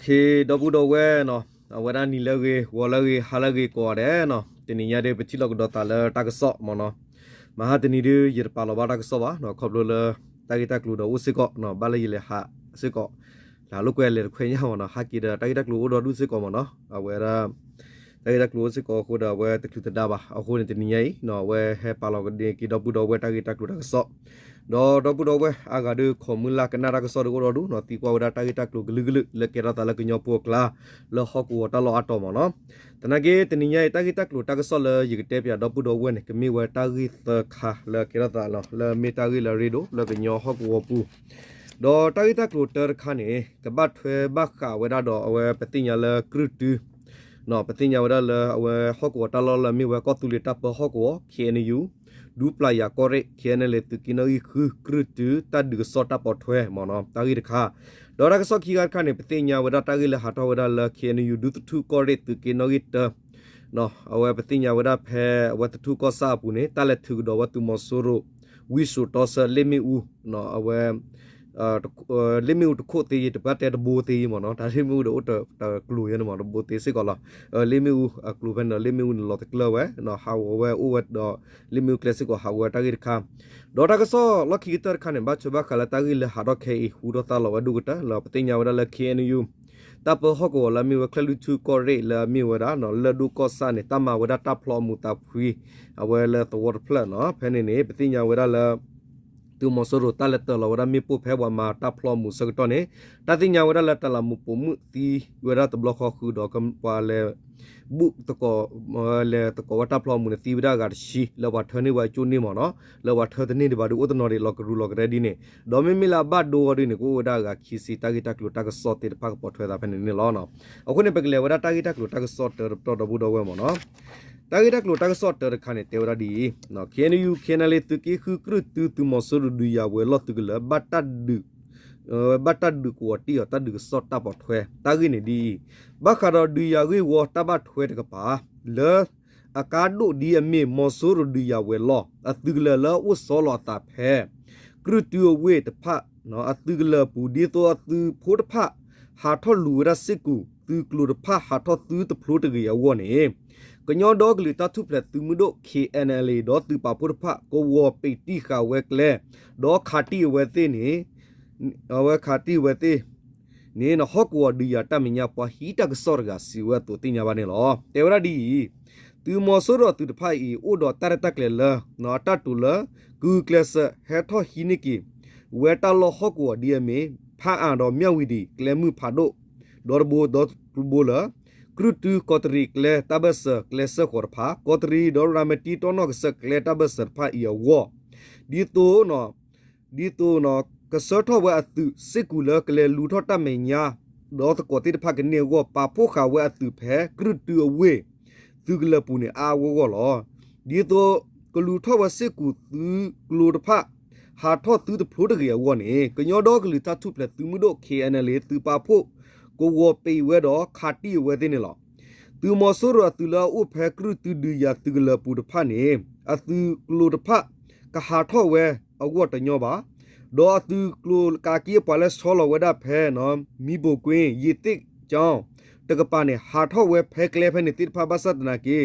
เคดบุดเวเนาะเวลานี้เลยวอลเลยฮาเลยกอเดเนาะทีนี้ยาเดปชิลกดตาเลตักซอมเนาะมหาตนีดูยรปาลบาตักซอวะเนาะขอบลตากิตากลูดอุสิกอเนาะบาเลยเลหะสิกอလာလုကွဲလေခွေညာမနော်ဟာကီဒတိုက်တက်လို့တော့ဒုစစ်ကောမနော်အဝဲရာတိုက်တက်လို့စစ်ကောခိုဒါဝဲတခုတဒါပါအခုနေတနီယိနော်ဝဲဟဲပါလောကဒီကီဒပူတော့ဝဲတိုက်တက်လို့တကဆော့ တော့တော့ပူတော့ဝဲအာဂါဒခေါမူလာကနာရကဆော့ကိုတော့ဒုနော်တီကွာဝဒါတိုက်တက်လို့ဂလူဂလူလက်ကေရတာလကညောပုကလာလောဟကူတလောအတော်မနော်တနကေတနီယိတိုက်တက်လို့တကဆော့လေယကတဲ့ပြတော့ပူတော့ဝဲနေကမီဝဲတိုက်တခါလက်ကေရတာလောလေမီတိုက်လေရီဒိုလကညောဟကူပူဒေါ်တိုက်တက်ကလိုတာခါနေကပတ်ထွဲဘခဝဲတော့အဝဲပတိညာလကရုတူနော်ပတိညာဝဒလအဝဲဟော့ကောတလောလမီဝဲကောတူလီတပ်ဟော့ကောခေနယူ ဒူပလာယာကောရဲခေနလေတကိနိုခึကရုတူတတ်ဒီစောတာပေါ်ထွဲမော်နော်တာဂီတခါဒေါ်ရကစောခီကခါနေပတိညာဝဒတာဂီလဟာတော်ဝဒလခေနယူဒူတူကောရဲတကိနိုဂီတနော်အဝဲပတိညာဝဒဖဲဝတ်တူကောစာပူနေတာလက်သူတော်ဝတ်တူမဆိုရိုဝီဆူတောဆလေမီဦးနော်အဝဲအာ လိမီတခုတေးတပတ်တဲ့ဘူတေးမနော်ဒါလိမီတို့တကလူရနမတော့ဘူတေးစစ်ကောလာလိမီကလူဘန်လိမီလော်တကလဝဲနော်ဟာဝဲဥဝတ်တော့လိမီကလစစ်ကိုဟာဝဲတာဂိခါဒေါ်တာကဆောလကီတာခနဲ့ဘတ်ချဘခလာတာဂိလဟာတော့ခေဟူတော့တာလောဝဒုကတာလောပတိညာဝဒလခေနယူတပဟကောလာမီဝခလူချူကောရဲလာမီဝဒါနော်လဒုကောဆာနေတမဝဒတာဖလောမူတာဖွီအဝဲလတဝတ်ဖလနော်ဖဲနေနေပတိညာဝဒလာ သူမဆရတလက်တလဝရမီပုဖဲဝမာတပ်ဖလမှုစကတော့နေတာတိညာဝရလက်တလမှုပုမှုတီဝရတဘလခခုဒကမ်ပါလေบุตกอเลตกอวัตพลอมุนตีวิดากาชีเลวะเธอนี่วะจูนี่มอเนาะเลวะเธอตนี่ดิบาดูอุตนอริลอกรูลอกเรดินี่ดอมิมิลาบัดโดวดินี่กูวดากาคีซีตากิตากลุตากซอติพักปอทเวดาเพนนี่ลอเนาะအခုနေပကလေဝဒတာဂီတက်လို့တကဆော့တော်တော်ဘူးတော့ဝဲမနော် တာဂီတက်လို့တကဆော့တော်ခါနေတေဝရဒီနော်ခေနယူခေနလေတုကိခုကရုတူတူမဆရဒူယာဝဲလော့တုကလဘတ်တဒူဘတ်တဒူကိုတီတဒူဆော့တာပေါ်ထွဲတာဂီနေဒီဘခါရဒူယာဝေဝတဘတ်ထွဲတကပါလေအကာဒိုဒီအမေမဆရဒူယာဝဲလောအတုကလလောဥဆောလောတာဖဲကရုတူဝေတဖနော်အတုကလပူဒီတောအတုဖို့တဖဟာထောလူရစစ်ကူ သူကလူတဖဟာထောသူတဖလို့တကရဝနေကညောဒေါကလီတထုပလက်သူမှုတို့ KNLA ဒေါ်သူပါဖို့တဖကိုဝပိတိခဝဲကလဲဒေါ်ခါတီဝဲသိနေအဝဲခါတီဝဲသိနေနဟော့ကောဒီယာတမညာပွားဟီတကစောရကစီဝဲတူတင်ညာပါနေလောတေဝရဒီသူမောဆိုရသူတဖိုင်ဤအိုဒေါ်တရတက်လေလနော်တတူလဂူကလစဟက်ထောဟီနိကီဝဲတလောဟော့ကောဒီယမေဖာအန်တော်မြတ်ဝီဒီကလဲမှုဖာတို့ ဒေါ်ဘောဒေါ်ဘူလာကရုတူကောတရီကလေတဘဆကလေဆခေါ်ဖာကောတရီဒေါ်ရမတီတောနော့ဆကလေတဘဆဖာဤဝဒီတိုနော်ဒီတိုနော်ကစထောဝဲအသူစစ်ကူလကလေလူထောတမေညာဒေါ်တကောတိတဖာကနေဝပါဖို့ခါဝဲအသူဖဲကရုတူအဝေသူကလပူနေအာဝောလောဒီတိုကလူထောဝစစ်ကူသူကလူတဖာဟာထောသူတဖိုးတကယ်ဝနေကညောတော့ကလူတထုပလက်သူမှုတို့ KNL သူပါဖို့ ကိုဝပေဝဲတော့ခါတီဝဲတဲ့နေလောသူမဆိုရသူလာဥဖဲကရုတူဒီယာသူကလပူတဖာနေအသူကလူတဖာကဟာထောဝဲအဝတ်တညောပါဒေါ်သူကလူကာကီပလက်ဆောလဝဒဖဲနော်မိဘကွင်းယတိကြောင်းတကပါနေဟာထောဝဲဖဲကလေဖဲနေတိဖာဘသတ်နာကေ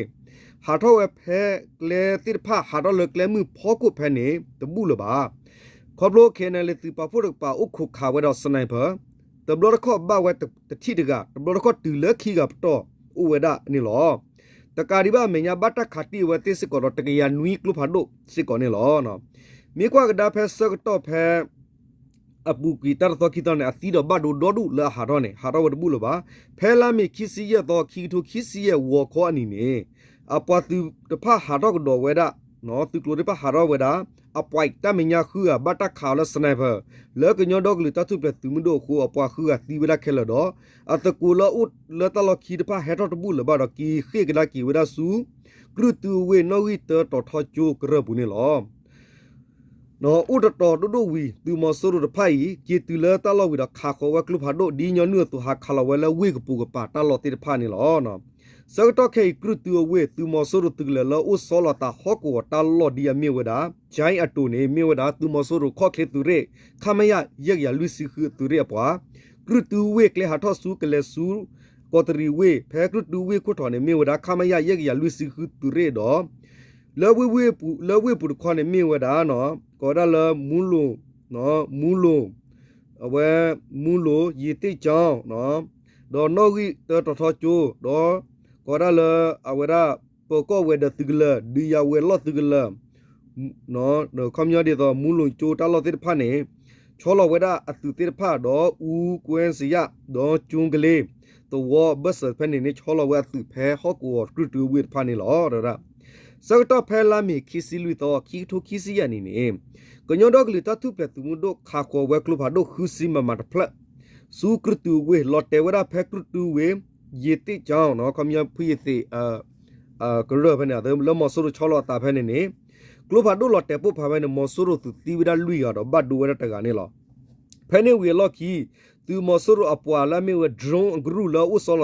ဟာထောဝဲဖဲကလေတိဖာဟာတော့လကလေမှုဖောကုဖဲနေတဘူးလပါခေါပလိုခဲနယ်လေတိပါဖို့ပါဥခုခါဝဲတော့စနိုက်ပါ တဘလခောဘာဝတ်တတိတကတဘလခောတူလခီကပတော့ဥဝဒနီလောတကာဒီဘာမညာဘတ်တခတိဝတိစကောတကရနွီကလုဖာဒိုစကောနီလောနော်မြေကွာကဒါဖက်စကတော့ဖဲအပူကီတာတော့ခီတနေအသီတော့ဘတ်ဒိုဒေါဒူလာဟာတော့နေဟာတော့ဝတ်ဘူးလပါဖဲလာမီခီစီရတော့ခီထိုခီစီရဝခေါ်အနီနေအပွားသူတဖဟာတော့တော့ဝဲဒါ နော်သူကလိုတဖဟာတော့ဝဲဒါအပွိုက်တမညာခူဘတ်တခါလစနိုက်ပါလောကညောဒေါကလတတုပသူမဒိုခုအပွားခူတီဝလာခဲလတော့အတကူလဥလတလခီတဖဟဲတော့တဘူးလဘတော့ကီခေကလာကီဝဒဆူကရုတူဝေနောဝီတတော်ထောချိုကရဘူးနေလောနော်ဥဒတော်ဒုဒဝီသူမဆိုရတဖိုင်ကေတူလတလောဝီတော့ခါခေါ်ဝကလုဖာဒိုဒီညောနုတူဟာခလာဝဲလဝေကပူကပါတလောတိတဖာနေလောနော် စကတော့ခေကရုတူဝေသူမဆိုရတူလလောဥဆောလတာဟောကောတလောဒီယမြေဝဒါဂျိုင်းအတူနေမြေဝဒါသူမဆိုရခော့ခေတူရေခမယရက်ရလူစီခုတူရေပွားကကရတူဝေကလေဟာထောဆူကလေဆူကောတရီဝေဖဲကရတူဝေခွထော်နေမေဝဒါခမယရက်ရလူစီခုတူရေတော့လောဝေဝေပူလောဝေပူခွန်နေမေဝဒါနော်ကောဒါလမူလုံနော်မူလုံအဝဲမူလိုရီတိချောင်းနော်ဒေါ်နောဂီတတော်တော်ချိုဒေါ် ကောရလအဝရပကောဝေဒတုဂလဒီယဝေလတုဂလနော်ခမရဒီတော့မူလုံချိုတလတိဖာနေချောလဝေဒအတုတိဖာတော့ဦးကွင်းစီယတော့ကျွန်းကလေးတော့ဘတ်ဆဖနေနေချောလဝေတုဖဲဟောကောတူတူဝေဖာနေလောရတာစောတော့ဖဲလာမီခီစီလူတော့ခီထိုခီစီယနေနေကညောတော့ကလီတတုပြတူမူတော့ခါကောဝဲကလုဖာတော့ခူစီမမတ်ဖလက်စုကရတူဝေလော်တေဝရဖဲကရတူဝေ ယေတိကြောင်းနော်ခမယဖီစီအာအာကရဖနေတယ်လမဆူချောလတာဖဲနေနေကလဘာတို့လော်တေပုဖာဖဲနေမဆူရသူတီဝဒလူရတော့ဘတ်ဒူဝရတကနေလောဖဲနေဝေလော်ခီသူမဆူရအပွာလာမီဝဒရုံဂရုလောဥဆောလ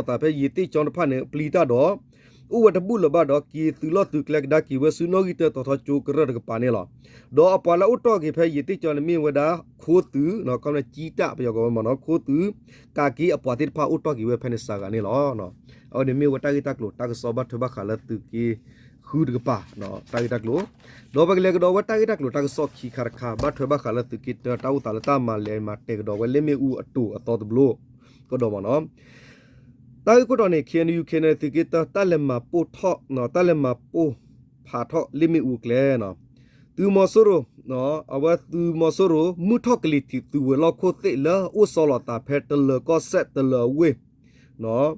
တာဖဲယေတိကြောင်းဖာနေပလီတာတော့ဥဝတပုလဘတော့ကီသူလတုကလက်ဒါကီဝဆုနောဂီတတော်တော်ချိုကရကပါနေလားဒေါ်အပလာဥတော့ကေဖဲယတိကျော်လမီဝဒါခိုးသူနော်ကောင်းတဲ့ကြီးတပြောကောမနော်ခိုးသူကာကီအပွားတိဖာဥတော့ကီဝဲဖဲနေစာကနေလားနော်အော်ဒီမီဝတာဂီတက်လို့တာကစောဘတ်ထဘခါလတုကီခူဒကပါနော်တာဂီတက်လို့ဒေါ်ဘကလေကတော့ဝတာဂီတက်လို့တာကစောခီခါခါဘတ်ထဘခါလတုကီတတောက်တာလတာမလဲမတေကတော့ဝဲလေမီဥအတူအတော်တဘလို့ကတော့မနော် တာကိုတော့နေ KNU KNU တိကတတလက်မပို့ထော့နော်တလက်မပို့ဖာထော့လိမီဥကလဲနော်သူမဆရိုနော်အဝသူမဆရိုမူထော့ကလီတီသူဝလောက်ခိုတေလာဥဆောလတာဖက်တလကောဆက်တလဝေနော်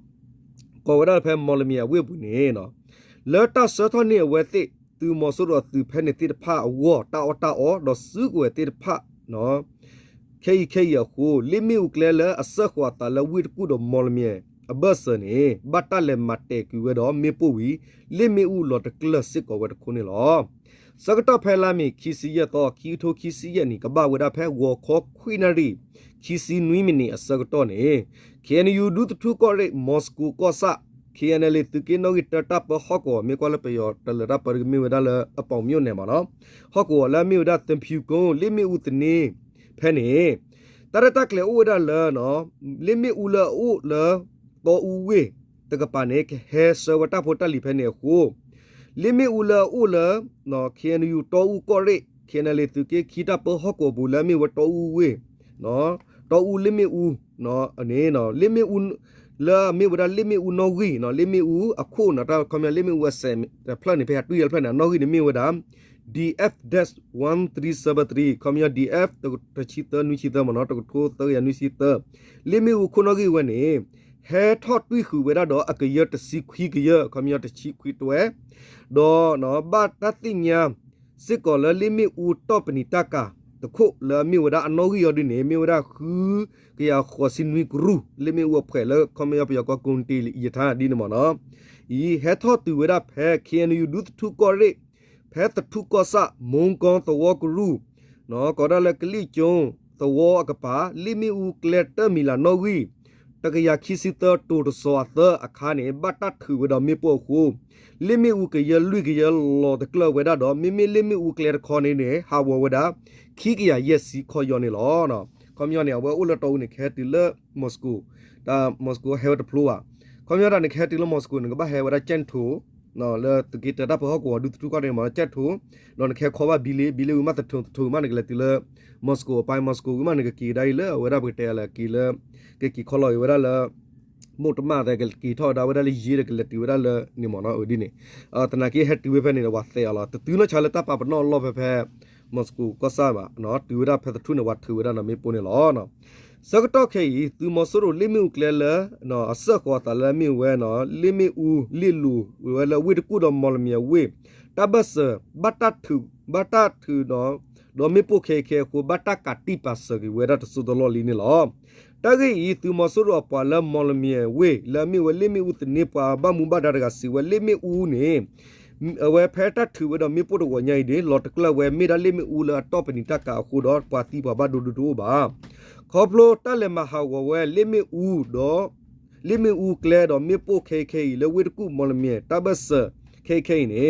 ကောဝရဖဲမော်လမီယဝေဘူးနေနော်လော်တာဆထောနေဝဲတိသူမဆရိုသူဖဲနေတိတဖအဝတာအတာအောဒစုကွေတိတဖနော်ခေခေယခိုလိမီဥကလဲလအစခွာတလဝိတကူဒမော်လမီယ အဘဆနေဘတ်တလေမတ်တေကူဝဲတော့မေပူဝီလိမီဥလော်တကလစစ်ကောဝဲတခုနေလောစကတဖဲလာမီခီစီရတော့ခီထိုခီစီရနီကဘာဝဒဖဲဝခေါခွိနရီခီစီနွီမီနီအစကတော့နေ KNU ဒုတထုကောရဲမော်စကိုကောဆာ KNL တကင်းနိုဂီတတပဟကောမေကောလပယောတလရပရမီဝဒလအပေါမြို့နေမှာနော်ဟကောလာမီဝဒတမ်ဖြူကုံလိမီဥတနေဖဲနေတရတကလေဥဒလနော်လိမီဥလဥလ တော်ဦးဝေတကပနေဟဲဆဝတာဖိုတလီဖဲနေကိုလိမေဦးလာဦးလာနော်ခေနယူတော်ဦးကောရဲခေနလေသူကေခီတာပဟကောဘူလာမေဝတော်ဦးဝေနော်တော်ဦးလိမေဦးနော်အနေနော်လိမေဦးလာမေဝဒါလိမေဦးနော်ဂီနော်လိမေဦးအခုနော်တာခမလိမေဦးဆမ်ဖလန်နေဖဲတူရဖလန်နော်ဂီနေမေဝဒါ DF-1373 ခမရ DF တချီတနွချီတမနော်တကိုတရနွချီတလိမေဦးခုနော်ဂီဝနေ ဟဲထော့တွိခုဝဲတော့အကရတစီခွီကရခမရတချီခွီတွဲဒေါ်နော်ဘတ်တတိညာစစ်ကောလလိမီဦးတော့ပနီတကာတခုလမီဝဒအနောဂီယဒီနေမီဝဒခူကရခောစင်ဝီဂရုလိမီဝဖဲလခမရပယကကွန်တီယထာဒီနမနော်ဤဟဲထော့တူဝဒဖဲခင်ယူဒုထုကောရိဖဲတထုကောဆမုံကွန်တဝကရုနော်ကောဒလကလီကျုံတဝအကပါလိမီဦးကလက်တမီလာနောဂီ တကရခီစီတတူတစောသအခါနေဘတ်တထူဝဒမေပိုခုလိမီဥကရလူကရလောတကလဝဒတော့မိမိလိမီဥကလခေါနေနေဟာဝဝဒခီကရယက်စီခေါ်ယောနေလောနော်ကွန်မြူနီဝဲဥလတောနေခဲတီလမော်စကိုဒါမော်စကိုဟဲဝဒဖလိုဝါကွန်မြူတာနေခဲတီလမော်စကိုငဘဟဲဝဒချန်ထူ နော်လေတကိတတာပဟကောဒုတူကနေမှာချက်ထူနော်ခဲခေါ်ပါဘီလီဘီလီဥမတ်ထုံထုံမနကလေတီလမော်စကိုပိုင်မော်စကိုဥမနကကီဒိုင်လေဝဒဘကတဲလာကီလေကကီခေါ်လို့ဝဒလာမုတ်မတဲ့ကကီထော်ဒါဝဒလီရီကလတီဝဒလနီမနောဒီနေအတနာကီဟက်တီဝဲဖဲနေတော့ဝါဆဲလာတတူနချာလတာပပနောလောဖဲဖဲမော်စကိုကောဆာပါနော်တူဝဒဖဲထူနဝတ်ထူဝဒနမေပိုနေလောနော် စကတော့ခေဤသူမဆရိုလိမီကလဲလနော်အစကောတလမီဝဲနော်လိမီဦးလီလူဝဲလဝိတကူတော်မော်လမီဝေတဘဆဘတတ်ထူဘတတ်ထူနော်ဒေါ်မေပိုခေခေကိုဘတကတိပါစကီဝဲရတဆူဒလောလီနီလောတဂိဤသူမဆရိုပါလမော်လမီဝေလမီဝလိမီဦးတနေပါဘမူဘဒါရကစီဝလိမီဦးနေဝဲဖဲတတ်ထူဝဒမေပိုတော့ညိုင်ဒီလော်တကလဝဲမေဒါလိမီဦးလာတော့ပနီတကာခုတော့ပါတိပါဘဒူဒူပါ ခေါပလိုတက်လေမဟာဝဝဲလိမီဦးတော့လိမီဦးကလဲတော့မေပိုခေခေလေဝေတကုမော်လမီတဘဆခေခေနေ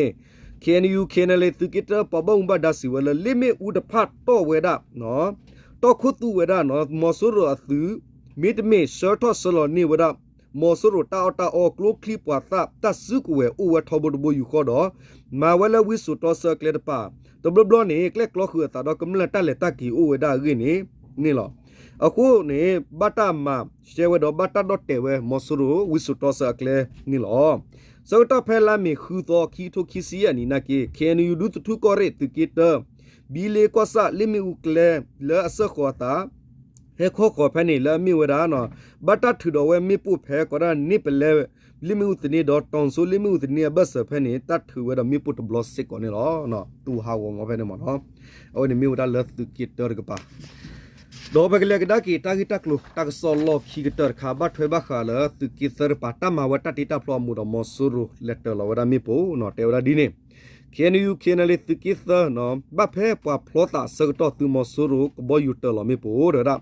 KNU KNL သူကတပပုံဘဒါစီဝလလိမေဥဒဖတ်တော့ဝဲဒါနော်တော့ခုတူဝဲဒါနော်မော်ဆူရအသူမိတမေရှော့တော့ဆလောနေဝဒမောဆရတာတာအောကလုကလိပွာတာတဆုကွယ်ဥဝထဘဒဘယူခေါ်တော့မာဝလဝိစုတော့ဆ ကလက်ပါတဘလဘလနေကလက်ကလခတာတော့ကမလတက်လက်တကီဥဝဒါရင်းနေနေလောအခုနေဘတာမရှေဝဒဘတာဒတ်တေဝမောဆရဝိစုတော့ဆကလေနေလောစောတဖဲလာမီခူတော့ခီထိုခီစီယနီနာကေခဲနယူဒုတူကောရဲတကိတဘီလေကောဆာလီမီဥကလေလဲအစခေါ်တာဟေခိုခေါ်ဖဲနေလဲမီဝဒါနော်ဘတာထူတော်ဝဲမီပုဖဲကောရနိပလဲလီမီဥတနေတော့တောင်ဆိုလီမီဥတနေဘတ်ဆဖဲနေတတ်ထူဝဲတော့မီပုတဘလော့စစ်ကောနေလောနော်တူဟာဝမဖဲနေမနော်အော်နေမီဝဒါလဲသူကိတရကပါ တော့ဘကလေကဒါကီတာဂီတက်လူတက်ဆောလောခီကတရခါဘတ်ထွေဘခါလသူကိသရပါတမဝတတိတဖလောမှုတော့မဆူရလက်တလောဝဒါမီပိုနော်တေဝဒါဒီနေ can you can le tikitha no ba phe pa phlota sagto tu mo suru ko bo yu to lo mi po ra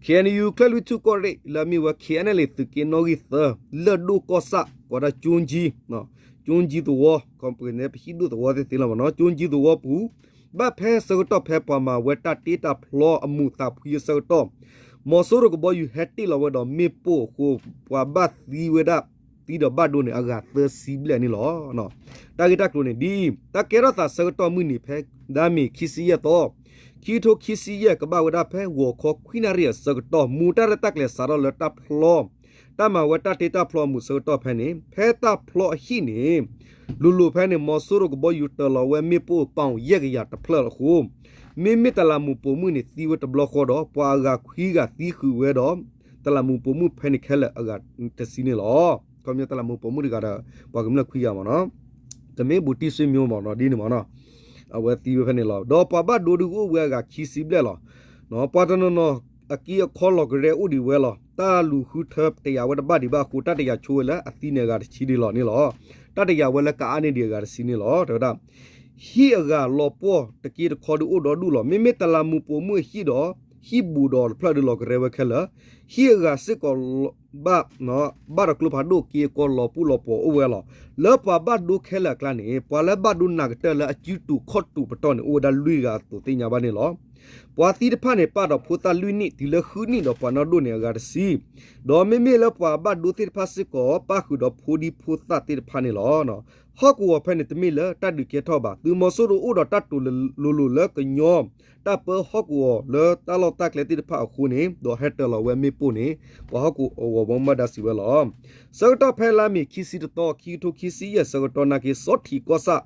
can you kle tu ko re la mi wa can le tikin no gi tha le du ko sa ko da chun ji no chun ji tu wo company phi du tu wo te la no chun ji tu wo pu ba phe sagto phe pa ma we ta ti ta phlo amu ta phi sagto mo suru ko bo yu hatti lo wa do mi po ko pa ba ti we da တီတော့ဘတ်ဒိုနေအဂါသစီဘလနီလောနော်တာဂီတက်လိုနေဒီတကေရတာဆကတော့မှုနေဖဲဒါမီခီစီရတော့ခီထိုခီစီရကဘာဝဒဖဲဝခေါခွိနာရီဆကတော့မူတရတက်လေဆာရလတဖလော တမဝတတေတာဖလောမှုဆကတော့ဖဲနေဖဲတာဖလောဟိနေလူလူဖဲနေမော်ဆူရကဘောယူတလဝဲမေပိုပေါင်ရက်ကရတဖလောခုမိမိတလာမှုပုံမှုနေတီဝတဘလခေါ်တော့ပွာကခွီးကတီးခူဝဲတော့တလာမှုပုံမှုဖဲနေခဲလက်အကတစီနေလောကောမြတ်တလာမှုပုံမှုတွေကတော့ဘာကမလခွေးရမှာနော်တမေဘူတီဆွေမျိုးမှာနော်ဒီနေမှာနော်အဝဲတီဝဖနေလောတော့ပပဒိုဒူကိုဝဲကခီစီဘလက်လောနော်ပတနနော်အကီခေါ်လောကရဲဥဒီဝဲလော တာလူခုထပ်တရားဝတ်ဘဒီဘာခုတတရချိုးလဲအသီးနေကချီဒီလောနေလောတတရဝဲလကအားနေဒီကစီနေလောတော့ဒါဟီအကလောပေါ်တကီခေါ်ဒူဒဒူလောမိမိတလာမှုပုံမှုဟီတော့ဟီဘူဒေါ်ဖလာဒလောကရဲဝဲခလာဟီအကစစ်ကောဘာနော်ဘာရကလဖာဒိုကီကောလောပူလောပေါ်အိုဝဲလောလောပဘတ်ဒိုခဲလကလာနေပွာလဘတ်ဒုနာကတလအချီတူခော့တူပတော်နေအိုဒါလူကတူတင်ညာပါနေလော ပွာတီတဖာနေပါတော့ဖူတာလူနိဒီလခူနိတော့ပနဒိုနေဂါစီဒေါ်မေမေလပွာဘတ်ဒိုတိဖာစစ်ကောပါခုတော့ဖူဒီဖူတာတိတဖာနေလောနော်ဟော့ကူဝဖဲနေတမီလတတ်ဒီကေထောပါသူမဆူရူဥတော့တတ်တူလူလူလကညောတပဟော့ကူလတလောတက်လေတိတဖာခုနေတော့ဟက်တလဝဲမေပူနေဘဟော့ကူဝဘမဒါစီဝဲလောစကတော့ဖဲလာမီခီစီတော့ခီထိုခီစီရဲ့စကတော့နာကေစော့ထီကောဆာ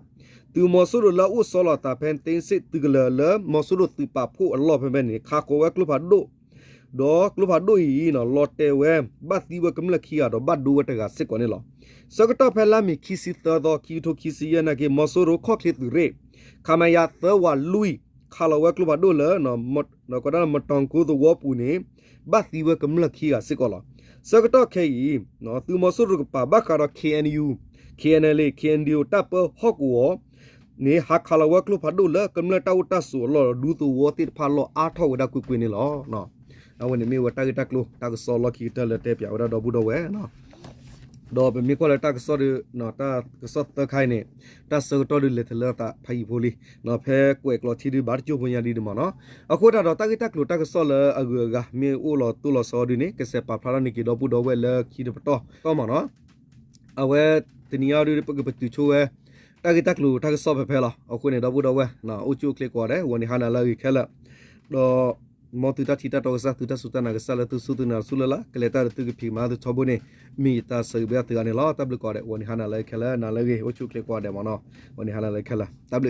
သူမဆူရလာဥဆောလာတာဖန်တင်းစစ်တကလလမဆူရတူပါဖို့အလောဖဲနေခါကိုဝဲကလဖာဒိုဒေါ်ကလဖာဒိုဤနော်လော်တဲဝဲဘတ်တီဝကမလခီရတော့ဘတ်ဒိုဝတကစစ်ကောနေလောစကတော့ဖဲလာမီခီစီတော့ခီထိုခီစီရဲ့နာကေမဆူရခော့ခလစ်တူရေခမယာသဝလူီခါလဝဲကလဖာဒိုလနော်မတ်နော်ကဒါမတောင်ကိုသဝပူနေဘတ်တီဝကမလခီရစစ်ကောလောစကတော့ခဲဤနော်သူမဆူရကပါဘခါရ KNU KNL KNDO တပ်ပဟော့ကော နေဟာခါလဝကလုဖတ်ဒုလကမ္လတောက်တဆူလောဒူတူဝတိဖာလောအားထောက်ဒါကွကွနေလောနော်အဝင်မေဝတာတက်လုတက်ဆောလခီတလတဲ့ပြဝဒါဒဘူဒဝဲနော်တော့ဘမီကောလတက်ဆော်နော်တာဆော့တခိုင်နေတဆော်တော်လေထလတာဖိုင်ဖိုလီနော်ဖဲကွယ်ကလော်တီဒီဘာချိုပွန်ရဒီဒီမနော်အခုတော့တက်တက်လုတက်ဆော်လအဂူကမေအိုလောတူလောဆော်ဒီနေကစပါဖလာနိကီတော့ဘူဒဝဲလခီဒပတော့တော့မနော်အဝဲတနီယာရီပကပတူချိုဝဲ တာဂီတက်လူတာဂဆော့ဖဲဖဲလာအခုနေတော့ဘူးတော့ဝဲနော်အူချူကလစ်ကွာတယ်ဝန်ဒီဟာနာလာကြီးခဲလာတော့မောတူတာတီတာတော့စားတူတာစူတနာကဆလာတူစူတနာဆူလလာကလေတာတူကဖီမာတူချဘုန်မီတာဆေဘတ်တကနေလာတပ်လကွာတယ်ဝန်ဒီဟာနာလာခဲလာနာလာကြီးအူချူကလစ်ကွာတယ်မနော်ဝန်ဒီဟာနာလာခဲလာတပ်လ